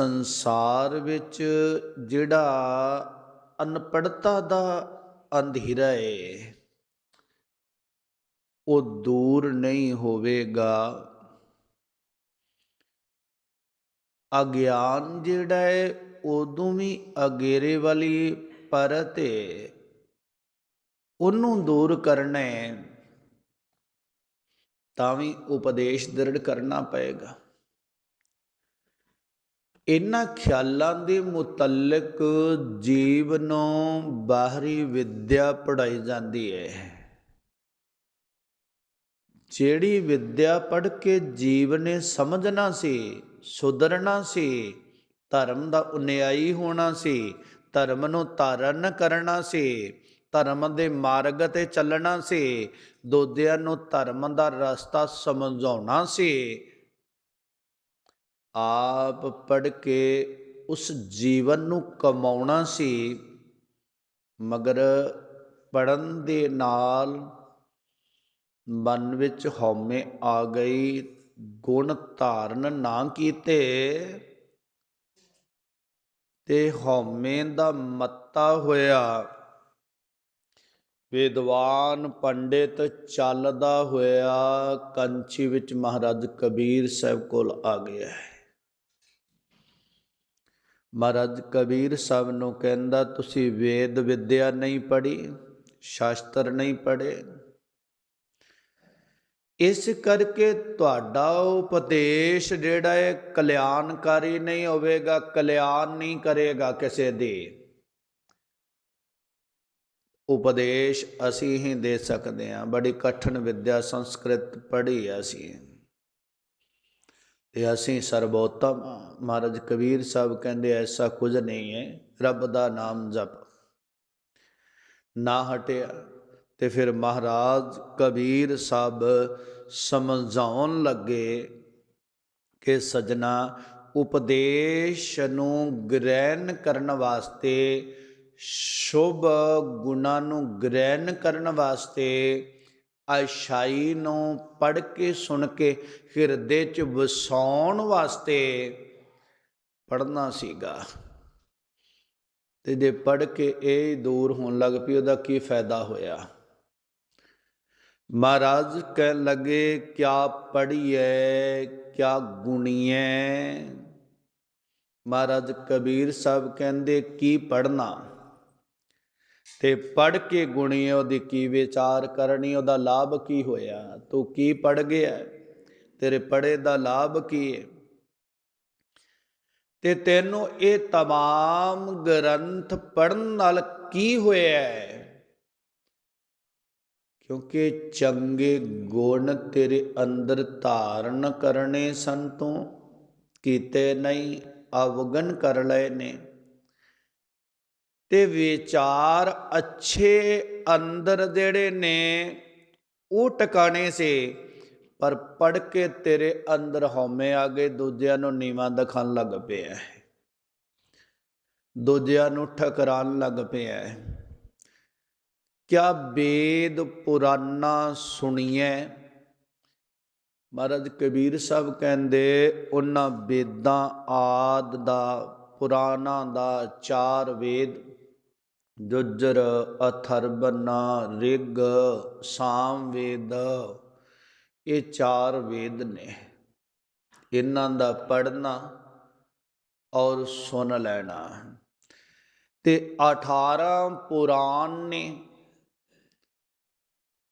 ਸੰਸਾਰ ਵਿੱਚ ਜਿਹੜਾ ਅਨਪੜਤਾ ਦਾ ਅੰਧੇਰਾ ਏ, ਉਹ ਦੂਰ ਨਹੀਂ ਹੋਵੇਗਾ। ਅਗਿਆਨ ਜਿਹੜਾ ਹੈ ਉਦੋਂ ਵੀ ਅਗੇਰੇ ਵਾਲੀ ਪਰਤ ਏ। ਉਹਨੂੰ ਦੂਰ ਕਰਨਾ ਹੈ ਤਾਂ ਵੀ ਉਪਦੇਸ਼ ਦ੍ਰਿੜ ਕਰਨਾ ਪਏਗਾ। ਇਹਨਾਂ ਖਿਆਲਾਂ ਦੇ ਮੁਤਲਕ ਜੀਵ ਨੂੰ ਬਾਹਰੀ ਵਿਦਿਆ ਪੜਾਈ ਜਾਂਦੀ ਹੈ। ਜਿਹੜੀ ਵਿਦਿਆ ਪੜ੍ਹ ਕੇ ਜੀਵ ਨੇ ਸਮਝਣਾ ਸੀ, ਸੁਧਰਨਾ ਸੀ, ਧਰਮ ਦਾ ਉਨਿਆਈ ਹੋਣਾ ਸੀ, ਧਰਮ ਨੂੰ ਧਾਰਨ ਕਰਨਾ ਸੀ, ਧਰਮ ਦੇ ਮਾਰਗ ਤੇ ਚੱਲਣਾ ਸੀ ਦੋਦਿਆਂ ਨੂੰ ਧਰਮ ਦਾ ਰਸਤਾ ਸਮਝਾਉਣਾ ਸੀ ਆਪ ਪੜ ਕੇ ਉਸ ਜੀਵਨ ਨੂੰ ਕਮਾਉਣਾ ਸੀ, ਮਗਰ ਪੜਨ ਦੇ ਨਾਲ ਮਨ ਵਿੱਚ ਹਉਮੈ ਆ ਗਈ, ਗੁਣ ਧਾਰਨ ਨਾ ਕੀਤੇ ਤੇ ਹਉਮੈ ਦਾ ਮੱਤਾ ਹੋਇਆ। ਵਿਦਵਾਨ ਪੰਡਿਤ ਚੱਲਦਾ ਹੋਇਆ ਕੰਚੀ ਵਿੱਚ ਮਹਾਰਾਜ ਕਬੀਰ ਸਾਹਿਬ ਕੋਲ ਆ ਗਿਆ ਹੈ। ਮਹਾਰਾਜ ਕਬੀਰ ਸਾਹਿਬ ਨੂੰ ਕਹਿੰਦਾ, ਤੁਸੀਂ ਵੇਦ ਵਿਦਿਆ ਨਹੀਂ ਪੜ੍ਹੀ, ਸ਼ਾਸਤਰ ਨਹੀਂ ਪੜ੍ਹੇ। ਇਸ ਕਰਕੇ ਤੁਹਾਡਾ ਉਪਦੇਸ਼ ਜਿਹੜਾ ਹੈ, ਕਲਿਆਣਕਾਰੀ ਨਹੀਂ ਹੋਵੇਗਾ, ਕਲਿਆਣ ਨਹੀਂ ਕਰੇਗਾ ਕਿਸੇ ਦੀ। ਉਪਦੇਸ਼ ਅਸੀਂ ਹੀ ਦੇ ਸਕਦੇ ਹਾਂ। ਬੜੀ ਕਠਿਨ ਵਿਦਿਆ ਸੰਸਕ੍ਰਿਤ ਪੜ੍ਹੀ ਅਸੀਂ। ਤੇ ਅਸੀਂ ਸਰਬੋਤਮ, ਮਹਾਰਾਜ ਕਬੀਰ ਸਾਹਿਬ ਕਹਿੰਦੇ ਐਸਾ ਕੁਝ ਨਹੀਂ ਹੈ, ਰੱਬ ਦਾ ਨਾਮ ਜਪ। ਨਾ ਹਟਿਆ ਤੇ ਫਿਰ ਮਹਾਰਾਜ ਕਬੀਰ ਸਾਹਿਬ ਸਮਝਾਉਣ ਲੱਗੇ ਕਿ ਸਜਣਾ ਉਪਦੇਸ਼ ਨੂੰ ਗ੍ਰਹਿਣ ਕਰਨ ਵਾਸਤੇ, ਸ਼ੁਭ ਗੁਣਾਂ ਨੂੰ ਗ੍ਰਹਿਣ ਕਰਨ ਵਾਸਤੇ ਅਸ਼ਾਈ ਨੂੰ ਪੜ ਕੇ ਸੁਣ ਕੇ ਹਿਰਦੇ 'ਚ ਵਸਾਉਣ ਵਾਸਤੇ ਪੜਨਾ ਸੀਗਾ। ਤੇ ਜੇ ਪੜ ਕੇ ਇਹ ਦੂਰ ਹੋਣ ਲੱਗ ਪਈ, ਉਹਦਾ ਕੀ ਫਾਇਦਾ ਹੋਇਆ? ਮਹਾਰਾਜ ਕਹਿ ਲਗੇ, ਕਿਆ ਪੜੀਐ ਕਿਆ ਗੁਣੀਐ? ਮਹਾਰਾਜ ਕਬੀਰ ਸਾਹਿਬ ਕਹਿੰਦੇ, ਕੀ ਪੜਨਾ ਤੇ ਪੜ ਕੇ ਗੁਣੀ ਉਹਦੀ ਕੀ ਵਿਚਾਰ ਕਰਨੀ ਉਹਦਾ ਲਾਭ ਕੀ ਹੋਇਆ ਤੂੰ ਕੀ ਪੜ ਗਿਆ ਤੇਰੇ ਪੜੇ ਦਾ ਲਾਭ ਕੀ ਹੈ ਤੇ ਤੈਨੂੰ ਇਹ तमाम ਗ੍ਰੰਥ ਪੜਨ ਨਾਲ ਕੀ ਹੋਇਆ ਹੈ ਕਿਉਂਕਿ ਚੰਗੇ ਗੁਣ ਤੇਰੇ ਅੰਦਰ ਧਾਰਨ ਕਰਨੇ ਸੰਤੋਂ ਕੀਤੇ ਨਹੀਂ ਅਵਗਨ ਕਰ ਲਏ ਨੇ ਤੇ ਵਿਚਾਰ ਅੱਛੇ ਅੰਦਰ ਜਿਹੜੇ ਨੇ, ਉਹ ਟਿਕਾਣੇ ਸੇ, ਪਰ ਪੜ ਕੇ ਤੇਰੇ ਅੰਦਰ ਹਉਮੈ ਆ ਗਏ, ਦੂਜਿਆਂ ਨੂੰ ਨੀਵਾਂ ਦਿਖਾਣ ਲੱਗ ਪਿਆ ਹੈ। ਦੂਜਿਆਂ ਨੂੰ ਠਕਰਾਣ ਲੱਗ ਪਿਆ ਹੈ। ਕਿਆ ਵੇਦ ਪੁਰਾਨਾ ਸੁਣੀਐ? ਮਹਾਰਾਜ ਕਬੀਰ ਸਾਹਿਬ ਕਹਿੰਦੇ, ਉਹਨਾਂ ਵੇਦਾਂ ਆਦ ਦਾ, ਪੁਰਾਣਾ ਦਾ ਚਾਰ ਵੇਦ ਜੁਜਰ ਅਥਰਬਨਾ ਰਿਗ ਸਾਮ ਵੇਦ, ਇਹ ਚਾਰ ਵੇਦ ਨੇ। ਇਹਨਾਂ ਦਾ ਪੜਨਾ ਔਰ ਸੁਣ ਲੈਣਾ। ਤੇ 18 ਪੁਰਾਣ ਨੇ।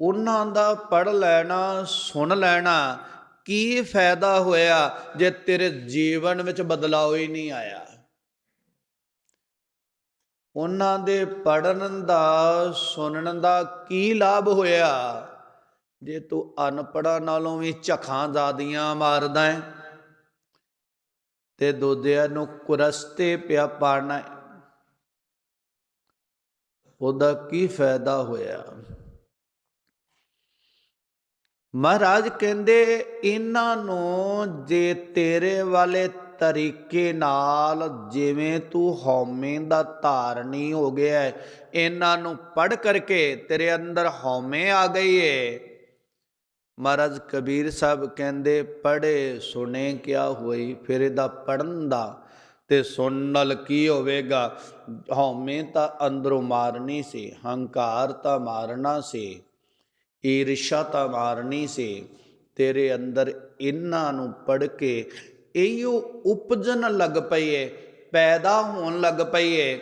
ਉਹਨਾਂ ਦਾ ਪੜ ਲੈਣਾ, ਸੁਣ ਲੈਣਾ, ਕੀ ਫਾਇਦਾ ਹੋਇਆ ਜੇ ਤੇਰੇ ਜੀਵਨ ਵਿੱਚ ਬਦਲਾਅ ਹੀ ਨਹੀਂ ਆਇਆ? ਉਹਨਾਂ ਦੇ ਪੜਨ ਦਾ, ਸੁਣਨ ਦਾ ਕੀ ਲਾਭ ਹੋਇਆ? ਜੇ ਤੂੰ ਅਨਪੜਾ ਨਾਲੋਂ ਵੀ ਝਖਾਂ ਜ਼ਾਦੀਆਂ ਮਾਰਦਾ ਹੈ ਤੇ ਦੂਜਿਆਂ ਨੂੰ ਕੁਰਸਤੇ ਪਿਆ ਪਾਣਾ ਉਹਦਾ ਕੀ ਫਾਇਦਾ ਹੋਇਆ? ਮਹਾਰਾਜ ਕਹਿੰਦੇ, ਇਹਨਾਂ ਨੂੰ ਜੇ ਤੇਰੇ ਵਾਲੇ ਤਰੀਕੇ ਨਾਲ ਜਿਵੇਂ ਤੂੰ ਹਉਮੈ ਦਾ ਧਾਰਨੀ ਹੋ ਗਿਆ ਹੈ, ਇਹਨਾਂ ਨੂੰ ਪੜ ਕਰਕੇ ਤੇਰੇ ਅੰਦਰ ਹਉਮੈ ਆ ਗਈ ਏ। ਮਹਾਰਾਜ ਕਬੀਰ ਸਾਹਿਬ ਕਹਿੰਦੇ ਪੜੇ ਸੁਣੇ, ਕਿਆ ਹੋਈ? ਫਿਰ ਇਹਦਾ ਪੜਨ ਦਾ ਤੇ ਸੁਣ ਨਾਲ ਕੀ ਹੋਵੇਗਾ? ਹਉਮੈ ਤਾਂ ਅੰਦਰੋਂ ਮਾਰਨੀ ਸੀ, ਹੰਕਾਰ ਤਾਂ ਮਾਰਨਾ ਸੀ, ਈਰਸ਼ਾ ਤਾਂ ਮਾਰਨੀ ਸੀ। ਤੇਰੇ ਅੰਦਰ ਇਹਨਾਂ ਨੂੰ ਪੜ ਕੇ ਇਹੋ ਉਪਜਣ ਲੱਗ ਪਈ ਏ, ਪੈਦਾ ਹੋਣ ਲੱਗ ਪਈ ਏ,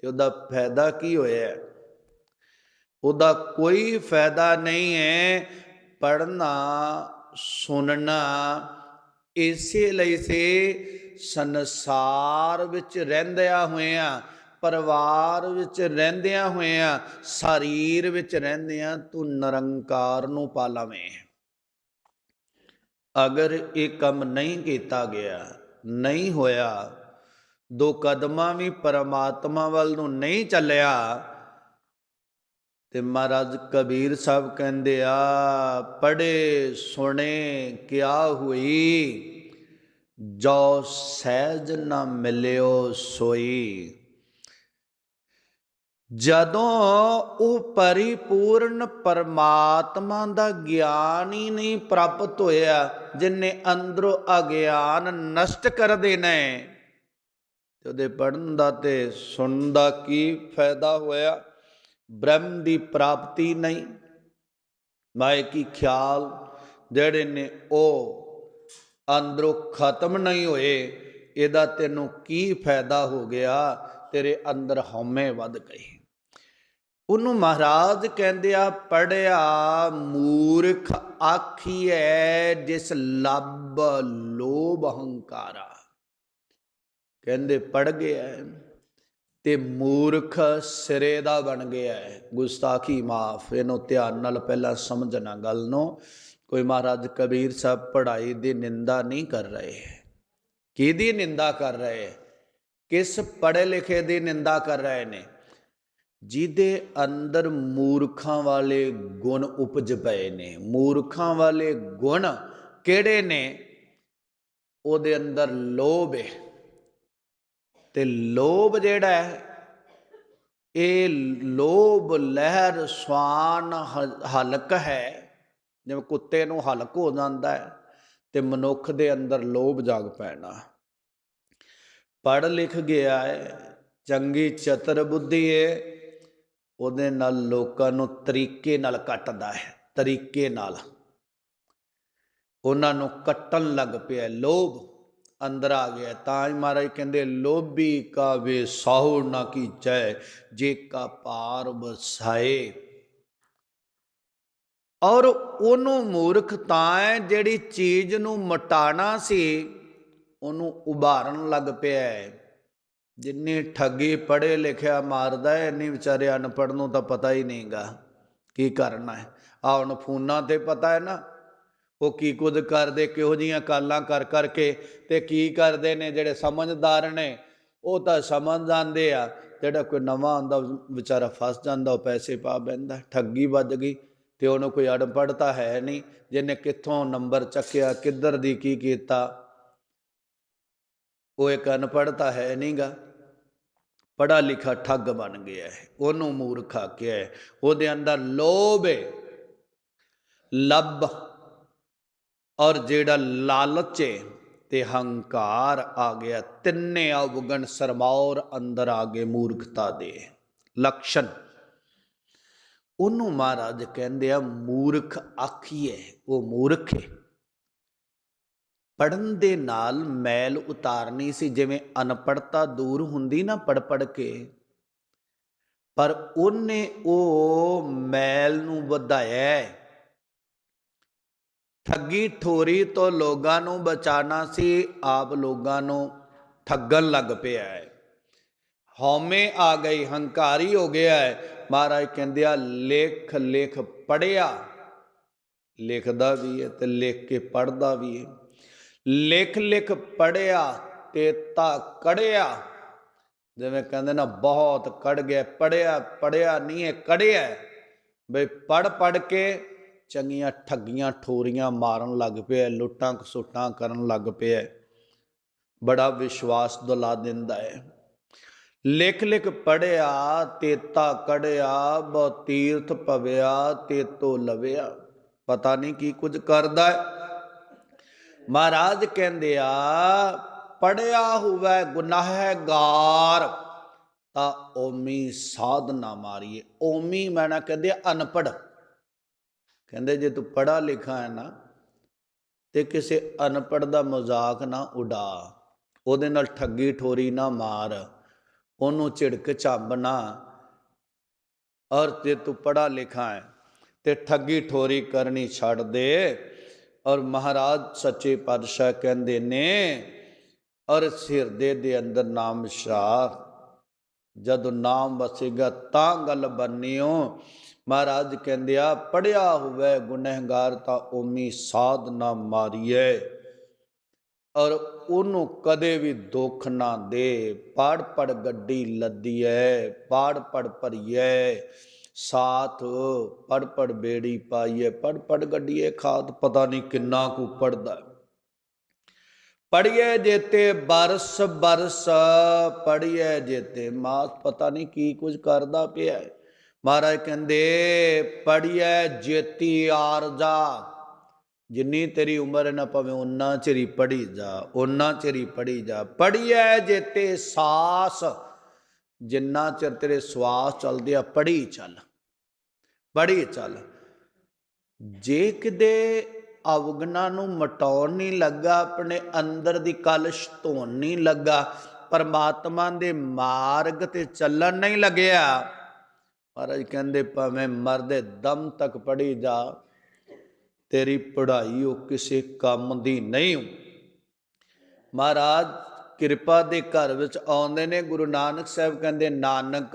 ਤੇ ਉਹਦਾ ਫਾਇਦਾ ਕੀ ਹੋਇਆ? ਉਹਦਾ ਕੋਈ ਫਾਇਦਾ ਨਹੀਂ ਹੈ ਪੜਨਾ ਸੁਣਨਾ, ਇਸੇ ਲਈ ਸੇ ਸੰਸਾਰ ਵਿੱਚ ਰਹਿੰਦਿਆਂ ਹੋਇਆਂ, ਪਰਿਵਾਰ ਵਿੱਚ ਰਹਿੰਦਿਆਂ ਹੋਇਆਂ, ਸਰੀਰ ਵਿੱਚ ਰਹਿੰਦਿਆਂ ਤੂੰ ਨਿਰੰਕਾਰ ਨੂੰ ਪਾ ਪਾਲਾਵੇਂ। ਅਗਰ ਇਹ ਕੰਮ ਨਹੀਂ ਕੀਤਾ ਗਿਆ, ਨਹੀਂ ਹੋਇਆ, ਦੋ ਕਦਮਾਂ ਵੀ ਪਰਮਾਤਮਾ ਵੱਲ ਨੂੰ ਨਹੀਂ ਚੱਲਿਆ, ਤੇ ਮਹਾਰਾਜ ਕਬੀਰ ਸਾਹਿਬ ਕਹਿੰਦੇ ਆ ਪੜੇ ਸੁਣੇ, ਕਿਆ ਹੋਈ? ਜੋ ਸਹਿਜ ਨਾ ਮਿਲਿਓ ਸੋਈ। ਜਦੋਂ ਉਹ ਪਰਿਪੂਰਨ ਪਰਮਾਤਮਾ ਦਾ ਗਿਆਨ ਹੀ ਨਹੀਂ ਪ੍ਰਾਪਤ ਹੋਇਆ, ਜਿਨੇ ਅੰਦਰੋਂ ਅਗਿਆਨ ਨਸ਼ਟ ਕਰ ਦੇਣਾ ਹੈ ਤੇ ਉਹਦੇ ਪੜਨ ਦਾ ਤੇ ਸੁਣਨ ਦਾ ਕੀ ਫਾਇਦਾ ਹੋਇਆ? ਬ੍ਰਹਮ ਦੀ ਪ੍ਰਾਪਤੀ ਨਹੀਂ। ਮਾਇਕੀ ਖਿਆਲ? ਜਿਹੜੇ ਨੇ ਉਹ ਅੰਦਰੋਂ ਖਤਮ ਨਹੀਂ ਹੋਏ, ਇਹਦਾ ਤੈਨੂੰ ਕੀ ਫਾਇਦਾ ਹੋ ਗਿਆ? ਤੇਰੇ ਅੰਦਰ ਹਉਮੈ ਵੱਧ ਗਈ ਉਹਨੂੰ ਮਹਾਰਾਜ ਕਹਿੰਦੇ ਆ ਪੜਿਆ ਮੂਰਖ ਆਖੀਐ, ਜਿਸ ਲੱਭ ਲੋਭ ਹੰਕਾਰਾ। ਕਹਿੰਦੇ ਪੜ ਗਿਆ ਤੇ ਮੂਰਖ ਸਿਰੇ ਦਾ ਬਣ ਗਿਆ ਹੈ ਗੁਸਤਾਖੀ ਮਾਫ, ਇਹਨੂੰ ਧਿਆਨ ਨਾਲ ਪਹਿਲਾਂ ਸਮਝਣਾ ਗੱਲ ਨੂੰ। ਕੋਈ ਮਹਾਰਾਜ ਕਬੀਰ ਸਾਹਿਬ ਪੜ੍ਹਾਈ ਦੀ ਨਿੰਦਾ ਨਹੀਂ ਕਰ ਰਹੇ। ਕਿਹਦੀ ਨਿੰਦਾ ਕਰ ਰਹੇ? ਕਿਸ ਪੜ੍ਹੇ ਲਿਖੇ ਦੀ ਨਿੰਦਾ ਕਰ ਰਹੇ ਨੇ? ਜਿਹਦੇ ਅੰਦਰ ਮੂਰਖਾਂ ਵਾਲੇ ਗੁਣ ਉਪਜ ਪਏ ਨੇ। ਮੂਰਖਾਂ ਵਾਲੇ ਗੁਣ ਕਿਹੜੇ ਨੇ? ਉਹਦੇ ਅੰਦਰ ਲੋਭ ਹੈ ਤੇ ਲੋਭ ਜਿਹੜਾ ਹੈ, ਇਹ ਲੋਭ ਲਹਿਰ ਸਵਾਨ ਹ- ਹਲਕ ਹੈ। ਜਿਵੇਂ ਕੁੱਤੇ ਨੂੰ ਹਲਕ ਹੋ ਜਾਂਦਾ ਹੈ, ਤੇ ਮਨੁੱਖ ਦੇ ਅੰਦਰ ਲੋਭ ਜਾਗ ਪੈਣਾ। ਪੜ ਲਿਖ ਗਿਆ ਹੈ, ਚੰਗੀ ਚਤਰ ਬੁੱਧੀ ਹੈ ਉਹਦੇ ਨਾਲ ਲੋਕਾਂ ਨੂੰ ਤਰੀਕੇ ਨਾਲ ਕੱਟਦਾ ਹੈ, ਤਰੀਕੇ ਨਾਲ। ਉਹਨਾਂ ਨੂੰ ਕੱਟਣ ਲੱਗ ਪਿਆ ਲੋਭ। ਅੰਦਰ ਆ ਗਿਆ ਤਾਂ ਹੀ ਮਹਾਰਾਜ ਕਹਿੰਦੇ, ਲੋਭੀ ਕਾ ਵੇ ਸਾਹੂ ਨਾ ਕੀਚੈ ਜੇ ਕਾ ਪਾਰ ਵਸਾਏ। ਔਰ ਉਹਨੂੰ ਮੂਰਖ ਤਾਂ ਹੈ, ਜਿਹੜੀ ਚੀਜ਼ ਨੂੰ ਮਟਾਣਾ ਸੀ, ਉਹਨੂੰ ਉਭਾਰਨ ਲੱਗ ਪਿਆ ਹੈ। ਜਿੰਨੀ ਠੱਗੀ ਪੜੇ ਲਿਖਿਆ ਮਾਰਦਾ ਹੈ, ਇੰਨੀ ਵਿਚਾਰੇ ਅਨਪੜ੍ਹ ਨੂੰ ਤਾਂ ਪਤਾ ਹੀ ਨਹੀਂਗਾ ਕੀ ਕਰਨਾ ਹੈ। ਆ ਹੁਣ ਫੋਨਾਂ ਤੇ ਪਤਾ ਹੈ ਨਾ, ਉਹ ਕੀ ਕੁਝ ਕਰਦੇ, ਕਿਹੋ ਜੀਆਂ ਕਾਲਾਂ ਕਰ ਕਰਕੇ ਤੇ ਕੀ ਕਰਦੇ ਨੇ, ਜਿਹੜੇ ਸਮਝਦਾਰ ਨੇ, ਉਹ ਤਾਂ ਸਮਝ ਜਾਂਦੇ ਆ। ਜਿਹੜਾ ਕੋਈ ਨਵਾਂ ਆਉਂਦਾ, ਵਿਚਾਰਾ ਫਸ ਜਾਂਦਾ, ਉਹ ਪੈਸੇ ਪਾ ਬੈਂਦਾ ਠੱਗੀ ਵੱਜ ਗਈ ਤੇ ਉਹਨੂੰ ਕੋਈ ਅੜਪੜ ਤਾਂ ਹੈ ਨਹੀਂ, ਜਿਹਨੇ ਕਿੱਥੋਂ ਨੰਬਰ ਚੱਕਿਆ, ਕਿੱਧਰ ਦੀ ਕੀ ਕੀਤਾ, ਉਹ ਇੱਕ ਅਨਪੜ੍ਹ ਤਾਂ ਹੈ ਨਹੀਂਗਾ। ਪੜਾ ਲਿਖਾ ਠੱਗ ਬਣ ਗਿਆ ਹੈ, ਉਹਨੂੰ ਮੂਰਖ ਆਖਿਆ ਹੈ, ਉਹਦੇ ਅੰਦਰ ਲੋਭ ਹੈ। ਲੱਭ ਔਰ ਜਿਹੜਾ ਲਾਲਚ ਹੈ ਤੇ ਹੰਕਾਰ ਆ ਗਿਆ, ਤਿੰਨੇ ਅਵਗਣ ਸਰਮੌਰ ਅੰਦਰ ਆ ਗਏ ਮੂਰਖਤਾ ਦੇ। ਲਕਸ਼ਣ, ਉਹਨੂੰ ਮਹਾਰਾਜ ਕਹਿੰਦੇ ਆ, ਮੂਰਖ ਆਖੀਏ ਉਹ ਮੂਰਖ ਹੈ। ਪੜਨ ਦੇ ਨਾਲ ਮੈਲ ਉਤਾਰਨੀ ਸੀ, ਜਿਵੇਂ ਅਨਪੜਤਾ ਦੂਰ ਹੁੰਦੀ ਨਾ ਪੜ ਪੜ ਕੇ। ਪਰ ਉਹਨੇ ਉਹ ਮੈਲ ਨੂੰ ਵਧਾਇਆ ਠੱਗੀ ਠੋਰੀ ਤੋਂ ਲੋਕਾਂ ਨੂੰ ਬਚਾਣਾ ਸੀ, ਆਪ ਲੋਕਾਂ ਨੂੰ ਠੱਗਣ ਲੱਗ ਪਿਆ ਹੈ। ਹਉਮੈ ਆ ਗਈ, ਹੰਕਾਰੀ ਹੋ ਗਿਆ ਹੈ। ਮਹਾਰਾਜ ਕਹਿੰਦੇ ਆ, ਲੇਖ ਲੇਖ ਪੜਿਆ ਲਿਖਦਾ ਵੀ ਹੈ ਤੇ ਲਿਖ ਕੇ ਪੜਦਾ ਵੀ ਹੈ। ਲਿਖ ਲਿਖ ਪੜਿਆ ਤੇ ਤਾ ਕੜਿਆ। ਜਿਵੇਂ ਕਹਿੰਦੇ ਨਾ, ਬਹੁਤ ਕੜ ਗਿਆ ਪੜਿਆ ਪੜਿਆ ਨਹੀਂ ਹੈ। ਕੜਿਆ ਬਈ ਪੜ ਪੜ ਕੇ ਚੰਗੀਆਂ ਠੱਗੀਆਂ, ਠੋਰੀਆਂ ਮਾਰਨ ਲੱਗ ਪਿਆ ਲੁੱਟਾਂ ਖਸੁੱਟਾਂ ਕਰਨ ਲੱਗ ਪਿਆ ਬੜਾ ਵਿਸ਼ਵਾਸ ਦੁਲਾ ਦਿੰਦਾ ਹੈ। ਲਿਖ ਲਿਖ ਪੜਿਆ ਤੇਤਾ ਕੜਿਆ ਬਹੁ ਤੀਰਥ ਪਵਿਆ ਤੇਤੋ ਲਵਿਆ। ਪਤਾ ਨਹੀਂ ਕੀ ਕੁਝ ਕਰਦਾ ਹੈ। ਮਹਾਰਾਜ ਕਹਿੰਦੇ ਆ ਪੜਿਆ ਹੋਵੇ ਗੁਨਾਹਗਾਰ, ਤਾਂ ਓਮੀ ਸਾਧ ਨਾ ਮਾਰੀਏ। ਓਮੀ ਮੈਨਾ ਕਹਿੰਦੇ ਅਨਪੜ ਕਹਿੰਦੇ ਜੇ ਤੂੰ ਪੜਾ ਲਿਖਾ ਹੈ ਨਾ, ਤੇ ਕਿਸੇ ਅਨਪੜ ਦਾ ਮਜ਼ਾਕ ਨਾ ਉਡਾ। ਉਹਦੇ ਨਾਲ ਠੱਗੀ ਠੋਰੀ ਨਾ ਮਾਰ। ਉਹਨੂੰ ਝਿੜਕ ਝੰਬ ਨਾ। ਔਰ ਜੇ ਤੂੰ ਪੜਾ ਲਿਖਾ ਹੈ, ਤੇ ਠੱਗੀ ਠੋਰੀ ਕਰਨੀ ਛੱਡ ਦੇ। ਔਰ ਮਹਾਰਾਜ ਸੱਚੇ ਪਾਤਸ਼ਾਹ ਕਹਿੰਦੇ ਨੇ, ਔਰ ਸਿਰਦੇ ਦੇ ਅੰਦਰ ਨਾਮ ਸ਼ਾਹ ਜਦੋਂ ਨਾਮ ਵਸੇਗਾ ਤਾਂ ਗੱਲ ਬੰਨਿਓ ਮਹਾਰਾਜ ਕਹਿੰਦੇ ਆ ਪੜਿਆ ਹੋਵੇ ਗੁਨਹਗਾਰ ਤਾਂ ਓਮੀ ਸਾਧ ਨਾ ਮਾਰੀਏ। ਔਰ ਉਹਨੂੰ ਕਦੇ ਵੀ ਦੁੱਖ ਨਾ ਦੇ। ਪੜ ਪੜ ਗੱਡੀ ਲੱਦੀਐ ਪੜ ਪੜ ਭਰੀਐ। ਸਾਥ ਪੜ ਪੜ ਬੇੜੀ ਪਾਈਏ ਪੜ ਪੜ ਗੱਡੀਏ ਖਾਤ, ਪਤਾ ਨਹੀਂ ਕਿੰਨਾ ਕੁ ਪੜਦਾ ਪੜੀਏ ਜੇਤੇ ਬਰਸ ਬਰਸ ਪੜੀਏ ਜੇਤੇ ਮਾਸ, ਪਤਾ ਨਹੀਂ ਕੀ ਕੁਝ ਕਰਦਾ ਪਿਆ ਮਹਾਰਾਜ ਕਹਿੰਦੇ ਪੜੀਏ ਜੇਤੀ ਆਰਜਾ, ਜਿੰਨੀ ਤੇਰੀ ਉਮਰ ਹੈ ਨਾ ਭਾਵੇਂ ਉਨਾ ਚਿਰ ਹੀ ਪੜੀ ਜਾ ਉਨਾ ਚਿਰ ਹੀ ਪੜੀ ਜਾ। ਪੜੀਏ ਜੇਤੇ ਸਾਸ ਜਿੰਨਾ ਚਿਰ ਤੇਰੇ ਸਵਾਸ ਚੱਲਦੇ ਆ ਪੜੀ ਚੱਲ ਪੜੀ ਚੱਲ। ਜੇ ਕਿਤੇ ਅਵਗਣਾ ਨੂੰ ਮਟਾਉਣ ਨਹੀਂ ਲੱਗਾ, ਆਪਣੇ ਅੰਦਰ ਦੀ ਕਲਸ਼ ਧੋਣ ਨਹੀਂ ਲੱਗਾ, ਪਰਮਾਤਮਾ ਦੇ ਮਾਰਗ ਤੇ ਚੱਲਣ ਨਹੀਂ ਲੱਗਿਆ, ਮਹਾਰਾਜ ਕਹਿੰਦੇ ਭਾਵੇਂ ਮਰਦੇ ਦਮ ਤੱਕ ਪੜੀ ਜਾ, ਤੇਰੀ ਪੜ੍ਹਾਈ ਉਹ ਕਿਸੇ ਕੰਮ ਦੀ ਨਹੀਂ। ਮਹਾਰਾਜ ਕਿਰਪਾ ਦੇ ਘਰ ਵਿੱਚ ਆਉਂਦੇ ਨੇ, ਗੁਰੂ ਨਾਨਕ ਸਾਹਿਬ ਕਹਿੰਦੇ, ਨਾਨਕ,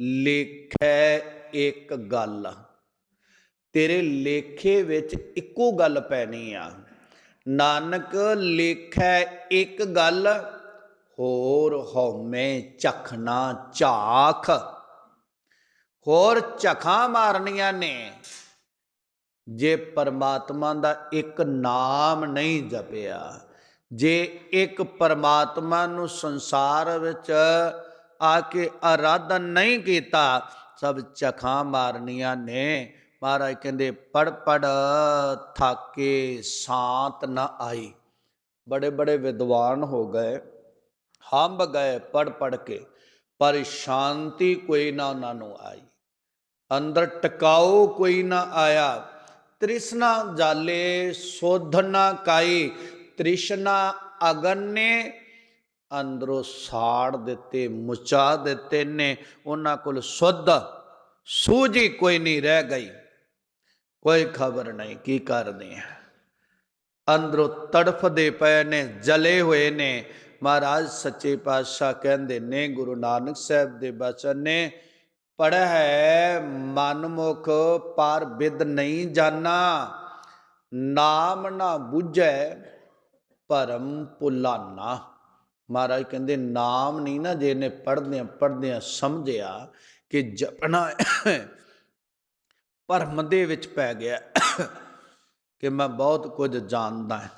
ਲੇਖੈ ਇੱਕ ਗੱਲ। ਤੇਰੇ ਲੇਖੇ ਵਿੱਚ ਇੱਕੋ ਗੱਲ ਪੈਣੀ ਆ। ਨਾਨਕ, ਲੇਖੈ ਇੱਕ ਗੱਲ, ਹੋਰ ਹਉਮੈ ਚਖਣਾ ਝਾਖ। ਹੋਰ ਝਖਾਂ ਮਾਰਨੀਆਂ ਨੇ। ਜੇ ਪਰਮਾਤਮਾ ਦਾ ਇੱਕ ਨਾਮ ਨਹੀਂ ਜਪਿਆ ਜੇ ਇੱਕ ਪਰਮਾਤਮਾ ਨੂੰ ਸੰਸਾਰ ਵਿੱਚ ਆ ਕੇ ਆਰਾਧਨ ਨਹੀਂ ਕੀਤਾ, ਸਭ ਚਖਾਂ ਮਾਰਨੀਆਂ ਨੇ। ਮਹਾਰਾਜ ਕਹਿੰਦੇ ਪੜ ਪੜ ਥਾਕੇ ਸਾਤ ਨਾ ਆਈ। ਬੜੇ ਬੜੇ ਵਿਦਵਾਨ ਹੋ ਗਏ ਹੰਬ ਗਏ ਪੜ ਪੜ ਕੇ, ਪਰ ਸ਼ਾਂਤੀ ਕੋਈ ਨਾ ਉਹਨਾਂ ਨੂੰ ਆਈ। ਅੰਦਰ ਟਿਕਾਓ ਕੋਈ ਨਾ ਆਇਆ। ਤ੍ਰਿਸ਼ਨਾ ਜਾਲੇ ਸੋਧਨਾ ਕਾਈ। ਤ੍ਰਿਸ਼ਨਾ ਅਗਨ ਨੇ ਅੰਦਰੋਂ ਸਾੜ ਦਿੱਤੇ, ਮੁਚਾ ਦਿੱਤੇ ਨੇ। ਉਹਨਾਂ ਕੋਲ ਸੁੱਧ ਸੂਝੀ ਕੋਈ ਨਹੀਂ ਰਹਿ ਗਈ। ਕੋਈ ਖਬਰ ਨਹੀਂ, ਕੀ ਕਰਦੇ ਆ? ਅੰਦਰੋਂ ਤੜਫਦੇ ਪਏ ਨੇ, ਜਲੇ ਹੋਏ ਨੇ। ਮਹਾਰਾਜ ਸੱਚੇ ਪਾਤਸ਼ਾਹ ਕਹਿੰਦੇ ਨੇ, ਗੁਰੂ ਨਾਨਕ ਸਾਹਿਬ ਦੇ ਬਚਨ ਨੇ, ਪੜ੍ਹ ਹੈ ਮਨਮੁਖ ਪਰ ਬਿਦ ਨਹੀਂ ਜਾਣਾ ਨਾਮ ਨਾ ਬੁਝੈ ਭਰਮ ਭੁਲਾਨਾ ਮਹਾਰਾਜ ਕਹਿੰਦੇ, ਨਾਮ ਨਹੀਂ ਨਾ ਜੇ ਨੇ ਪੜ੍ਹਦਿਆਂ ਪੜ੍ਹਦਿਆਂ ਸਮਝਿਆ ਕਿ ਜਪਣਾ ਭਰਮ ਦੇ ਵਿੱਚ ਪੈ ਗਿਆ ਕਿ ਮੈਂ ਬਹੁਤ ਕੁਝ ਜਾਣਦਾ ਹਾਂ।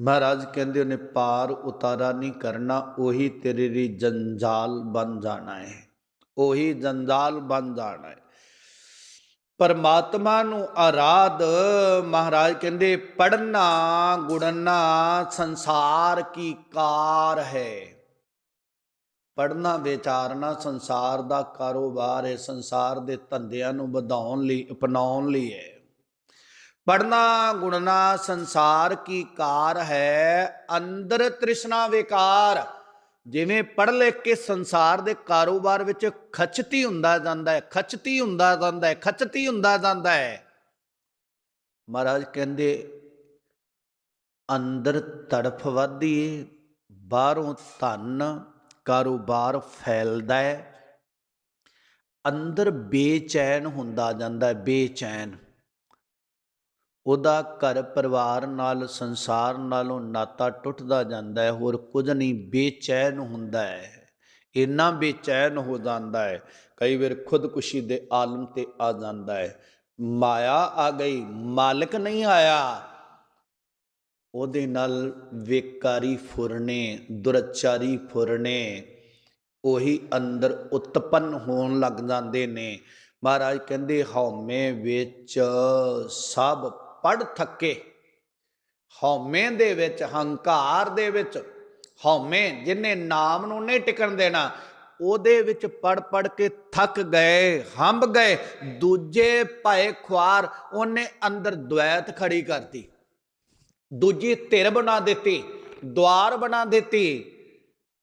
ਮਹਾਰਾਜ ਕਹਿੰਦੇ, ਉਹਨੇ ਪਾਰ ਉਤਾਰਾ ਨਹੀਂ ਕਰਨਾ, ਉਹੀ ਤੇਰੇ ਲਈ ਜੰਜਾਲ ਬਣ ਜਾਣਾ ਹੈ। ਉਹੀ ਜੰਜਾਲ ਬਣ ਜਾਣਾ ਹੈ। ਪਰਮਾਤਮਾ ਨੂੰ ਆਰਾਧ ਮਹਾਰਾਜ ਕਹਿੰਦੇ ਪੜਨਾ ਗੁੜਨਾ ਸੰਸਾਰ ਕੀ ਕਾਰ ਹੈ। ਪੜਨਾ ਵਿਚਾਰਨਾ ਸੰਸਾਰ ਦਾ ਕਾਰੋਬਾਰ ਹੈ, ਸੰਸਾਰ ਦੇ ਧੰਦਿਆਂ ਨੂੰ ਵਧਾਉਣ ਲਈ, ਅਪਣਾਉਣ ਲਈ ਹੈ। ਪੜਨਾ ਗੁਣਨਾ ਸੰਸਾਰ ਕੀ ਕਾਰ ਹੈ, ਅੰਦਰ ਤ੍ਰਿਸ਼ਨਾ ਵਿਕਾਰ। ਜਿਵੇਂ ਪੜ੍ਹ ਲਿਖ ਕੇ ਸੰਸਾਰ ਦੇ ਕਾਰੋਬਾਰ ਵਿੱਚ ਖਚਤੀ ਹੁੰਦਾ ਜਾਂਦਾ ਹੈ, ਖਚਤੀ ਹੁੰਦਾ ਜਾਂਦਾ ਹੈ, ਖਚਤੀ ਹੁੰਦਾ ਜਾਂਦਾ ਹੈ। ਮਹਾਰਾਜ ਕਹਿੰਦੇ, ਅੰਦਰ ਤੜਫ ਵੱਧਦੀ ਬਾਹਰੋਂ ਧਨ ਕਾਰੋਬਾਰ ਫੈਲਦਾ ਹੈ। ਅੰਦਰ ਬੇਚੈਨ ਹੁੰਦਾ ਜਾਂਦਾ ਬੇਚੈਨ। ਉਹਦਾ ਘਰ ਪਰਿਵਾਰ ਨਾਲ, ਸੰਸਾਰ ਨਾਲੋਂ ਨਾਤਾ ਟੁੱਟਦਾ ਜਾਂਦਾ ਹੈ, ਹੋਰ ਕੁਝ ਨਹੀਂ, ਬੇਚੈਨ ਹੁੰਦਾ ਹੈ। ਇੰਨਾ ਬੇਚੈਨ ਹੋ ਜਾਂਦਾ ਹੈ, ਕਈ ਵਾਰ ਖੁਦਕੁਸ਼ੀ ਦੇ ਆਲਮ ਤੇ ਆ ਜਾਂਦਾ ਹੈ। ਮਾਇਆ ਆ ਗਈ, ਮਾਲਕ ਨਹੀਂ ਆਇਆ। ਉਹਦੇ ਨਾਲ ਵੇਕਾਰੀ ਫੁਰਨੇ, ਦੁਰਚਾਰੀ ਫੁਰਨੇ, ਉਹੀ ਅੰਦਰ ਉਤਪੰਨ ਹੋਣ ਲੱਗ ਜਾਂਦੇ ਨੇ। ਮਹਾਰਾਜ ਕਹਿੰਦੇ, ਹਉਮੈ ਵਿੱਚ ਸਭ ਪੜ ਥੱਕੇ। ਹਉਮੈ ਦੇ ਵਿੱਚ ਹੰਕਾਰ ਦੇ ਵਿੱਚ। ਹਉਮੈ ਜਿਨੇ ਨਾਮ ਨੂੰ ਨਹੀਂ ਟਿਕਣ ਦੇਣਾ, ਉਹਦੇ ਵਿੱਚ ਪੜ ਪੜ ਕੇ ਥੱਕ ਗਏ ਹੰਬ ਗਏ। ਦੂਜੇ ਭਏ ਖੁਆਰ ਉਹਨੇ ਅੰਦਰ ਦ્વੈਤ ਖੜੀ ਕਰਤੀ। ਦੂਜੀ ਧਿਰ ਬਣਾ ਦਿੱਤੀ, ਦਵਾਰ ਬਣਾ ਦਿੱਤੀ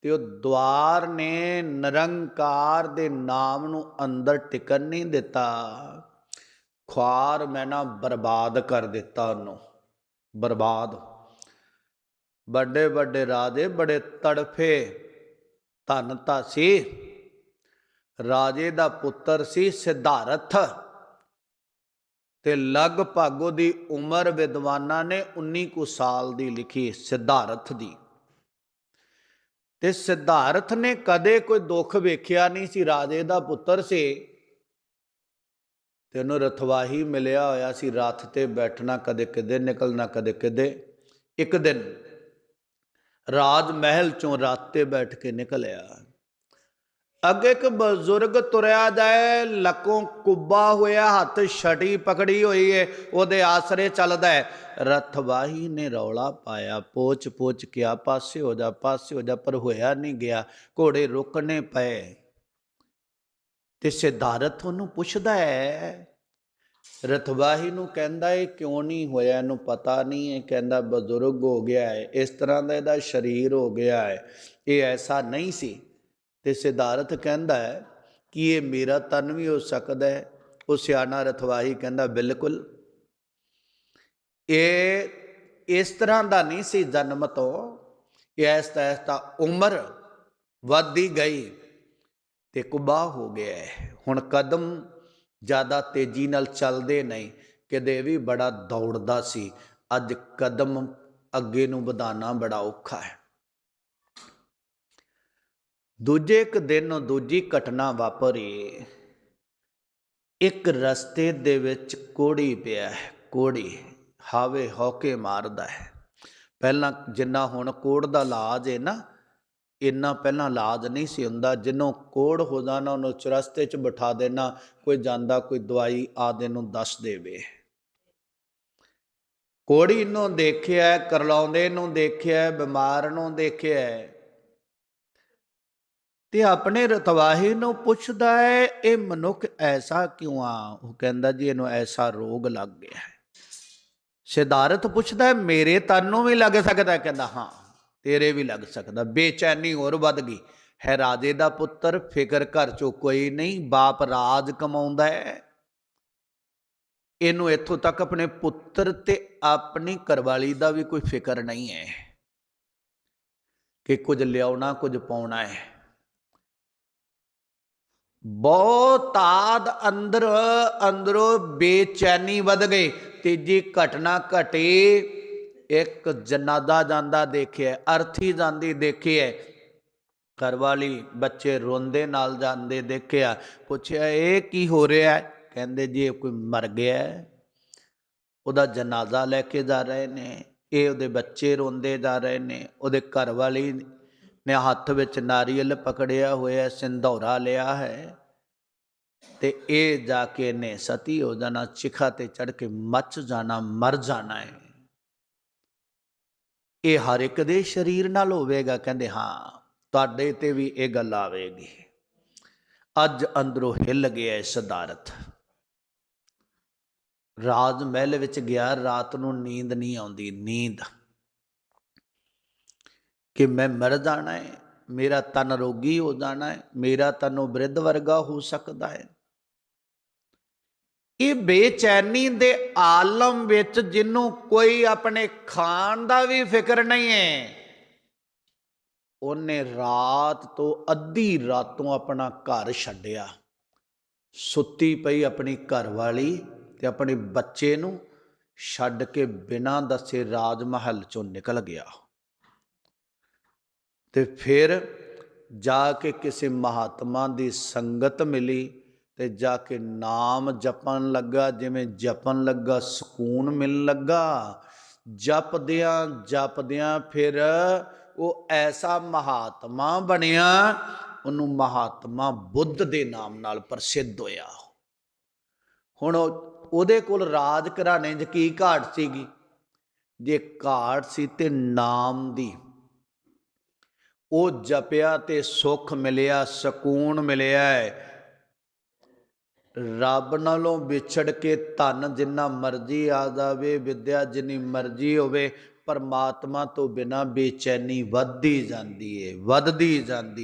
ਤੇ ਉਹ ਦਵਾਰ ਨੇ ਨਿਰੰਕਾਰ ਦੇ ਨਾਮ ਨੂੰ ਅੰਦਰ ਟਿਕਣ ਨਹੀਂ ਦਿੱਤਾ। ਖੁਆਰ ਮੈਂ ਨਾ ਬਰਬਾਦ ਕਰ ਦਿੱਤਾ ਉਹਨੂੰ। ਬਰਬਾਦ। ਵੱਡੇ ਵੱਡੇ ਰਾਜੇ ਬੜੇ ਤੜਫੇ। ਧਨ ਤਾਂ ਸੀ। ਰਾਜੇ ਦਾ ਪੁੱਤਰ ਸੀ ਸਿਧਾਰਥ। ਤੇ ਲਗਭਗ ਉਹਦੀ ਉਮਰ ਵਿਦਵਾਨਾਂ ਨੇ 19 ਕੁ ਸਾਲ ਦੀ ਲਿਖੀ ਸਿਧਾਰਥ ਦੀ। ਤੇ ਸਿਧਾਰਥ ਨੇ ਕਦੇ ਕੋਈ ਦੁੱਖ ਵੇਖਿਆ ਨਹੀਂ ਸੀ। ਰਾਜੇ ਦਾ ਪੁੱਤਰ ਸੀ। ਤੇ ਉਹਨੂੰ ਰਥਵਾਹੀ ਮਿਲਿਆ ਹੋਇਆ ਸੀ ਰਥ ਤੇ ਬੈਠਣਾ ਕਦੇ ਕਿਤੇ ਨਿਕਲਣਾ ਕਦੇ ਕਿਤੇ ਇੱਕ ਦਿਨ ਰਾਜ ਮਹਿਲ ਚੋਂ ਰਾਤ ਤੇ ਬੈਠ ਕੇ ਨਿਕਲਿਆ। ਅੱਗੇ ਇੱਕ ਬਜ਼ੁਰਗ ਤੁਰਿਆ ਜਾਏ ਲੱਕੋਂ ਕੁੱਬਾ ਹੋਇਆ, ਹੱਥ ਛਟੀ ਪਕੜੀ ਹੋਈ ਏ, ਉਹਦੇ ਆਸਰੇ ਚੱਲਦਾ ਹੈ ਰਥਵਾਹੀ ਨੇ ਰੌਲਾ ਪਾਇਆ ਪੋਚ ਪੋਚ ਕਿਆ ਪਾਸੇ ਹੋ ਜਾ, ਪਾਸੇ ਹੋ ਜਾ, ਪਰ ਹੋਇਆ ਨਹੀਂ ਗਿਆ। ਘੋੜੇ ਰੁਕਣੇ ਪਏ। ਤੇ ਸਿਧਾਰਥ ਉਹਨੂੰ ਪੁੱਛਦਾ ਹੈ ਰਥਵਾਹੀ ਨੂੰ ਕਹਿੰਦਾ ਇਹ ਕਿਉਂ ਨਹੀਂ ਹੋਇਆ? ਇਹਨੂੰ ਪਤਾ ਨਹੀਂ ਹੈ ਕਹਿੰਦਾ, ਬਜ਼ੁਰਗ ਹੋ ਗਿਆ ਹੈ ਇਸ ਤਰ੍ਹਾਂ ਦਾ ਇਹਦਾ ਸਰੀਰ ਹੋ ਗਿਆ ਹੈ ਇਹ ਐਸਾ ਨਹੀਂ ਸੀ। ਤੇ ਸਿਧਾਰਥ ਕਹਿੰਦਾ ਹੈ ਕਿ ਇਹ ਮੇਰਾ ਤਨ ਵੀ ਹੋ ਸਕਦਾ ਹੈ। ਉਹ ਸਿਆਣਾ ਰਥਵਾਹੀ ਕਹਿੰਦਾ, ਬਿਲਕੁਲ। ਇਹ ਇਸ ਤਰ੍ਹਾਂ ਦਾ ਨਹੀਂ ਸੀ ਜਨਮ ਤੋਂ। ਇਹ ਐਸਤਾ ਐਸਤਾ ਉਮਰ ਵੱਧਦੀ ਗਈ। ਤੇ ਕੁਬਾਹ ਹੋ ਗਿਆ ਹੈ। ਹੁਣ ਕਦਮ ਜ਼ਿਆਦਾ ਤੇਜ਼ੀ ਨਾਲ ਚੱਲਦੇ ਨਹੀਂ। ਕਿਤੇ ਵੀ ਬੜਾ ਦੌੜਦਾ ਸੀ। ਅੱਜ ਕਦਮ ਅੱਗੇ ਨੂੰ ਵਧਾਣਾ ਬੜਾ ਔਖਾ ਹੈ। ਦੂਜੇ ਇੱਕ ਦਿਨ ਦੂਜੀ ਘਟਨਾ ਵਾਪਰੀ। ਇੱਕ ਰਸਤੇ ਦੇ ਵਿੱਚ ਕੋੜੀ ਪਿਆ ਹੈ। ਕੋੜੀ ਹਾਵੇ ਹੌਕੇ ਮਾਰਦਾ ਹੈ। ਪਹਿਲਾਂ ਜਿੰਨਾ ਹੁਣ ਕੋੜ ਦਾ ਇਲਾਜ ਹੈ ਨਾ ਇੰਨਾ ਪਹਿਲਾਂ ਇਲਾਜ ਨਹੀਂ ਸੀ ਹੁੰਦਾ, ਜਿੰਨੂੰ ਕੋੜ ਹੋ ਜਾਣਾ, ਉਹਨੂੰ ਚਰਸਤੇ 'ਚ ਬਿਠਾ ਦੇਣਾ, ਕੋਈ ਜਾਂਦਾ, ਕੋਈ ਦਵਾਈ ਆਦੇ ਨੂੰ ਦੱਸ ਦੇਵੇ। ਕੋੜੀ ਨੂੰ ਦੇਖਿਆ, ਕਰਲਾਉਂਦੇ ਨੂੰ ਦੇਖਿਆ, ਬਿਮਾਰ ਨੂੰ ਦੇਖਿਆ। ਤੇ ਆਪਣੇ ਰਤਵਾਹੀ ਨੂੰ ਪੁੱਛਦਾ ਹੈ, ਇਹ ਮਨੁੱਖ ਐਸਾ ਕਿਉਂ ਆ? ਉਹ ਕਹਿੰਦਾ ਜੀ, ਇਹਨੂੰ ਐਸਾ ਰੋਗ ਲੱਗ ਗਿਆ ਹੈ। ਸਿਧਾਰਥ ਪੁੱਛਦਾ ਹੈ, ਮੇਰੇ ਤਨ ਨੂੰ ਵੀ ਲੱਗ ਸਕਦਾ ਕਹਿੰਦਾ, ਹਾਂ। ਤੇਰੇ ਵੀ ਲੱਗ ਸਕਦਾ। ਬੇਚੈਨੀ ਹੋਰ ਵੱਧ ਗਈ। ਹੈ ਰਾਜੇ ਦਾ ਪੁੱਤਰ ਫਿਕਰ ਘਰ ਚੋਂ ਕੋਈ ਨਹੀਂ, ਬਾਪ ਰਾਜ ਕਮਾਉਂਦਾ ਹੈ। ਇਹਨੂੰ ਇੱਥੋਂ ਤੱਕ ਆਪਣੇ ਪੁੱਤਰ ਤੇ ਆਪਣੀ ਘਰਵਾਲੀ ਦਾ ਵੀ ਕੋਈ ਫਿਕਰ ਨਹੀਂ ਹੈ ਕਿ ਕੁਝ ਲਿਆਉਣਾ, ਕੁਝ ਪਾਉਣਾ ਹੈ। ਬਹੁਤਾਦ ਅੰਦਰ, ਅੰਦਰੋਂ ਬੇਚੈਨੀ ਵੱਧ ਗਈ। ਤੀਜੀ ਘਟਨਾ ਘਟੀ। ਇੱਕ ਜਨਾਦਾ ਜਾਂਦਾ ਦੇਖਿਆ, ਅਰਥੀ ਜਾਂਦੀ ਦੇਖਿਆ। ਘਰਵਾਲੀ ਬੱਚੇ ਰੋਂਦੇ ਨਾਲ ਜਾਂਦੇ ਦੇਖਿਆ। ਪੁੱਛਿਆ, ਇਹ ਕੀ ਹੋ ਰਿਹਾ ਕਹਿੰਦੇ, ਜੀ ਕੋਈ ਮਰ ਗਿਆ ਉਹਦਾ ਜਨਾਜ਼ਾ ਲੈ ਕੇ ਜਾ ਰਹੇ ਨੇ। ਇਹ ਉਹਦੇ ਬੱਚੇ ਰੋਂਦੇ ਜਾ ਰਹੇ ਨੇ। ਉਹਦੇ ਘਰ ਵਾਲੀ ਨੇ ਹੱਥ ਵਿੱਚ ਨਾਰੀਅਲ ਪਕੜਿਆ ਹੋਇਆ ਸਿੰਧੌਰਾ ਲਿਆ ਹੈ। ਤੇ ਇਹ ਜਾ ਕੇ ਨੇ ਸਤੀ ਹੋ ਜਾਣਾ, ਚਿਖਾ ਤੇ ਚੜ ਕੇ ਮੱਚ ਜਾਣਾ, ਮਰ ਜਾਣਾ ਹੈ। ਇਹ ਹਰ ਇੱਕ ਦੇ ਸਰੀਰ ਨਾਲ ਹੋਵੇਗਾ, ਕਹਿੰਦੇ, ਹਾਂ, ਤੁਹਾਡੇ ਤੇ ਵੀ ਇਹ ਗੱਲ ਆਵੇਗੀ। ਅੱਜ ਅੰਦਰੋਂ ਹਿੱਲ ਗਿਆ ਸਦਾਰਥ। ਰਾਜ ਮਹਿਲ ਵਿੱਚ ਗਿਆ, ਰਾਤ ਨੂੰ ਨੀਂਦ ਨਹੀਂ ਆਉਂਦੀ। ਨੀਂਦ ਕਿ ਮੈਂ ਮਰ ਜਾਣਾ ਹੈ ਮੇਰਾ ਤਨ ਰੋਗੀ ਹੋ ਜਾਣਾ ਹੈ ਮੇਰਾ ਤਨ ਉਹ ਬ੍ਰਿਧ ਵਰਗਾ ਹੋ ਸਕਦਾ ਹੈ ਇਹ ਬੇਚੈਨੀ ਦੇ ਆਲਮ ਵਿੱਚ ਜਿਹਨੂੰ ਕੋਈ ਆਪਣੇ ਖਾਣ ਦਾ ਵੀ ਫਿਕਰ ਨਹੀਂ ਹੈ ਉਹਨੇ ਰਾਤ ਤੋਂ ਅੱਧੀ ਰਾਤੋਂ ਆਪਣਾ ਘਰ ਛੱਡਿਆ। ਸੁੱਤੀ ਪਈ ਆਪਣੀ ਘਰ ਵਾਲੀ ਤੇ ਆਪਣੇ ਬੱਚੇ ਨੂੰ ਛੱਡ ਕੇ ਬਿਨਾਂ ਦੱਸੇ ਰਾਜ ਮਹਿਲ ਚੋਂ ਨਿਕਲ ਗਿਆ। ਤੇ ਫਿਰ ਜਾ ਕੇ ਕਿਸੇ ਮਹਾਤਮਾ ਦੀ ਸੰਗਤ ਮਿਲੀ ਤੇ ਜਾ ਕੇ ਨਾਮ ਜਪਣ ਲੱਗਾ, ਜਿਵੇਂ ਜਪਣ ਲੱਗਾ, ਸਕੂਨ ਮਿਲਣ ਲੱਗਾ। ਜਪਦਿਆਂ ਜਪਦਿਆਂ ਫਿਰ ਉਹ ਐਸਾ ਮਹਾਤਮਾ ਬਣਿਆ, ਉਹਨੂੰ ਮਹਾਤਮਾ ਬੁੱਧ ਦੇ ਨਾਮ ਨਾਲ ਪ੍ਰਸਿੱਧ ਹੋਇਆ। ਹੁਣ ਉਹਦੇ ਕੋਲ ਰਾਜ ਘਰਾਣੇ 'ਚ ਕੀ ਘਾਟ ਸੀਗੀ? ਜੇ ਘਾਟ ਸੀ ਤੇ ਨਾਮ ਦੀ। ਉਹ ਜਪਿਆ ਤੇ ਸੁਖ ਮਿਲਿਆ, ਸਕੂਨ ਮਿਲਿਆ ਰੱਬ ਨਾਲੋਂ ਵਿਛੜ ਕੇ ਧਨ ਜਿੰਨਾ ਮਰਜ਼ੀ ਆ ਜਾਵੇ, ਵਿਦਿਆ ਜਿੰਨੀ ਮਰਜ਼ੀ ਹੋਵੇ, ਪਰਮਾਤਮਾ ਤੋਂ ਬਿਨਾ ਬੇਚੈਨੀ ਵੱਧਦੀ ਜਾਂਦੀ ਏ, ਵੱਧਦੀ ਜਾਂਦੀ